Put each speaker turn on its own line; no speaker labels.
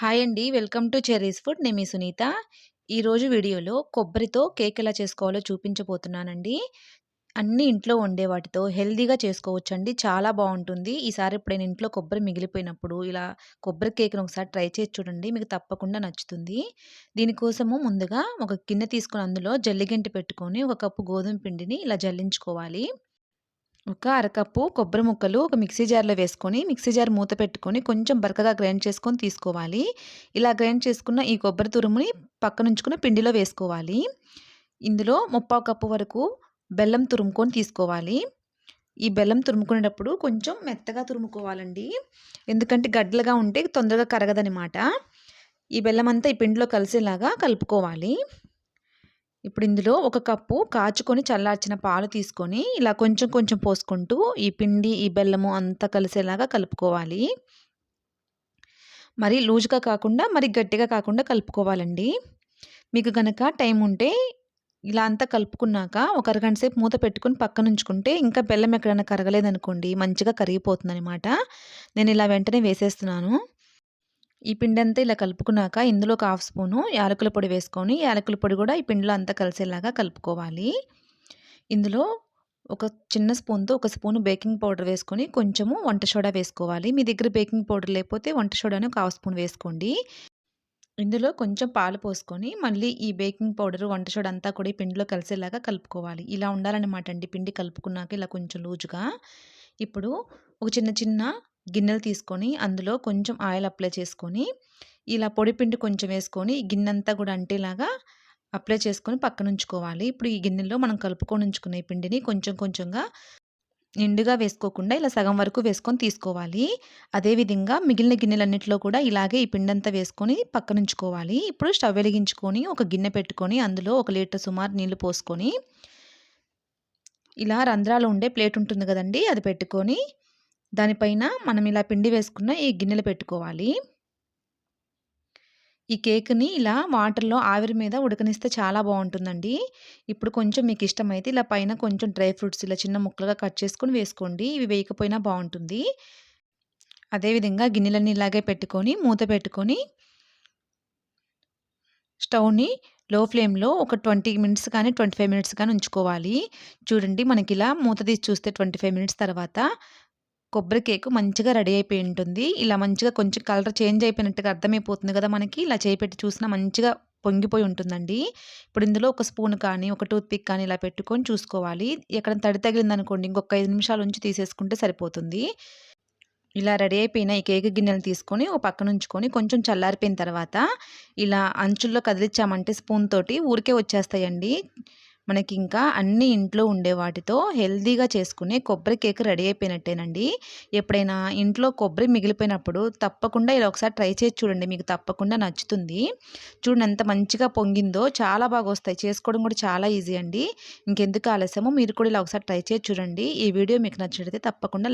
Hi అండి. Welcome to Cherry's food. నేను మీ సునీత. ఈరోజు వీడియోలో కొబ్బరితో కేక్ ఎలా చేసుకోవాలో చూపించబోతున్నానండి. అన్ని ఇంట్లో వండే వాటితో హెల్దీగా చేసుకోవచ్చండి. చాలా బాగుంటుంది. ఈసారి ఎప్పుడైనా ఇంట్లో కొబ్బరి మిగిలిపోయినప్పుడు ఇలా కొబ్బరి కేక్ను ఒకసారి ట్రై చేసి చూడండి. మీకు తప్పకుండా నచ్చుతుంది. దీనికోసము ముందుగా ఒక గిన్నె తీసుకొని అందులో జల్లిగంటి పెట్టుకొని ఒక కప్పు గోధుమ పిండిని ఇలా జల్లించుకోవాలి. ఒక అరకప్పు కొబ్బరి ముక్కలు ఒక మిక్సీ జార్లో వేసుకొని మిక్సీ జార్ మూత పెట్టుకొని కొంచెం బరకగా గ్రైండ్ చేసుకొని తీసుకోవాలి. ఇలా గ్రైండ్ చేసుకున్న ఈ కొబ్బరి తురుముని పక్కనుంచుకున్న పిండిలో వేసుకోవాలి. ఇందులో ముప్పావు కప్పు వరకు బెల్లం తురుముకొని తీసుకోవాలి. ఈ బెల్లం తురుముకునేటప్పుడు కొంచెం మెత్తగా తురుముకోవాలండి. ఎందుకంటే గడ్డలుగా ఉంటే తొందరగా కరగదనమాట. ఈ బెల్లం అంతా ఈ పిండిలో కలిసేలాగా కలుపుకోవాలి. ఇప్పుడు ఇందులో ఒక కప్పు కాచుకొని చల్లార్చిన పాలు తీసుకొని ఇలా కొంచెం కొంచెం పోసుకుంటూ ఈ పిండి ఈ బెల్లము అంతా కలిసేలాగా కలుపుకోవాలి. మరి లూజ్గా కాకుండా మరి గట్టిగా కాకుండా కలుపుకోవాలండి. మీకు కనుక టైం ఉంటే ఇలా అంతా కలుపుకున్నాక ఒక అరగంట సేపు మూత పెట్టుకుని పక్కన ఉంచుకుంటే ఇంకా బెల్లం ఎక్కడైనా కరగలేదనుకోండి మంచిగా కరిగిపోతుంది అనమాట నేను ఇలా వెంటనే వేసేస్తున్నాను. ఈ పిండి అంతా ఇలా కలుపుకున్నాక ఇందులో ఒక హాఫ్ స్పూను యాలకుల పొడి వేసుకొని యాలకుల పొడి కూడా ఈ పిండిలో అంతా కలిసేలాగా కలుపుకోవాలి. ఇందులో ఒక చిన్న స్పూన్తో ఒక స్పూను బేకింగ్ పౌడర్ వేసుకొని కొంచెము వంట సోడా వేసుకోవాలి. మీ దగ్గర బేకింగ్ పౌడర్ లేకపోతే వంట సోడాని ఒక హాఫ్ స్పూన్ వేసుకోండి. ఇందులో కొంచెం పాలు పోసుకొని మళ్ళీ ఈ బేకింగ్ పౌడర్ వంట సోడా అంతా కూడా ఈ పిండిలో కలిసేలాగా కలుపుకోవాలి. ఇలా ఉండాలన్నమాట అండి. పిండి కలుపుకున్నాక ఇలా కొంచెం లూజుగా. ఇప్పుడు ఒక చిన్న చిన్న గిన్నెలు తీసుకొని అందులో కొంచెం ఆయిల్ అప్లై చేసుకొని ఇలా పొడి పిండి కొంచెం వేసుకొని గిన్నెంతా కూడా అంటేలాగా అప్లై చేసుకొని పక్కన ఉంచుకోవాలి ఇప్పుడు ఈ గిన్నెలో మనం కలుపుకొని ఉంచుకునే పిండిని కొంచెం కొంచెంగా నిండుగా వేసుకోకుండా ఇలా సగం వరకు వేసుకొని తీసుకోవాలి. అదేవిధంగా మిగిలిన గిన్నెలన్నింటిలో కూడా ఇలాగే ఈ పిండంతా వేసుకొని పక్కన ఉంచుకోవాలి ఇప్పుడు స్టవ్ వెలిగించుకొని ఒక గిన్నె పెట్టుకొని అందులో ఒక లీటర్ సుమారు నీళ్ళు పోసుకొని ఇలా రంధ్రాలు ఉండే ప్లేట్ ఉంటుంది కదండి అది పెట్టుకొని దానిపైన మనం ఇలా పిండి వేసుకున్న ఈ గిన్నెలు పెట్టుకోవాలి. ఈ కేక్ని ఇలా వాటర్లో ఆవిరి మీద ఉడకనిస్తే చాలా బాగుంటుందండి. ఇప్పుడు కొంచెం మీకు ఇష్టమైతే ఇలా పైన కొంచెం డ్రై ఫ్రూట్స్ ఇలా చిన్న ముక్కలుగా కట్ చేసుకొని వేసుకోండి. ఇవి వేయకపోయినా బాగుంటుంది. అదేవిధంగా గిన్నెలన్నీ ఇలాగే పెట్టుకొని మూత పెట్టుకొని స్టవ్ని లో ఫ్లేమ్లో ఒక ట్వంటీ మినిట్స్ కానీ ట్వంటీ ఫైవ్ మినిట్స్ కానీ ఉంచుకోవాలి. చూడండి మనకి ఇలా మూత తీసి చూస్తే ట్వంటీ ఫైవ్ మినిట్స్ తర్వాత కొబ్బరి కేకు మంచిగా రెడీ అయిపోయి ఉంటుంది. ఇలా మంచిగా కొంచెం కలర్ చేంజ్ అయిపోయినట్టుగా అర్థమైపోతుంది కదా మనకి. ఇలా చేపెట్టి చూసినా మంచిగా పొంగిపోయి ఉంటుందండి. ఇప్పుడు ఇందులో ఒక స్పూన్ కానీ ఒక టూత్ పిక్ కానీ ఇలా పెట్టుకొని చూసుకోవాలి. ఎక్కడ తడి తగిలింది అనుకోండి ఇంకొక ఐదు నిమిషాల నుంచి తీసేసుకుంటే సరిపోతుంది. ఇలా రెడీ అయిపోయిన ఈ కేక్ గిన్నెలు తీసుకొని ఒక పక్కన ఉంచుకొని కొంచెం చల్లారిపోయిన తర్వాత ఇలా అంచుల్లో కదిలిచ్చామంటే స్పూన్ తోటి ఊరికే వచ్చేస్తాయండి. మనకి ఇంకా అన్ని ఇంట్లో ఉండే వాటితో హెల్దీగా చేసుకునే కొబ్బరి కేక్ రెడీ అయిపోయినట్టేనండి. ఎప్పుడైనా ఇంట్లో కొబ్బరి మిగిలిపోయినప్పుడు తప్పకుండా ఇలా ఒకసారి ట్రై చేసి చూడండి మీకు తప్పకుండా నచ్చుతుంది. చూడండి ఎంత మంచిగా పొంగిందో చాలా బాగా వస్తాయి. చేసుకోవడం కూడా చాలా ఈజీ అండి. ఇంకెందుకు ఆలస్యమో? మీరు కూడా ఇలా ఒకసారి ట్రై చేసి చూడండి. ఈ వీడియో మీకు నచ్చినట్లయితే తప్పకుండా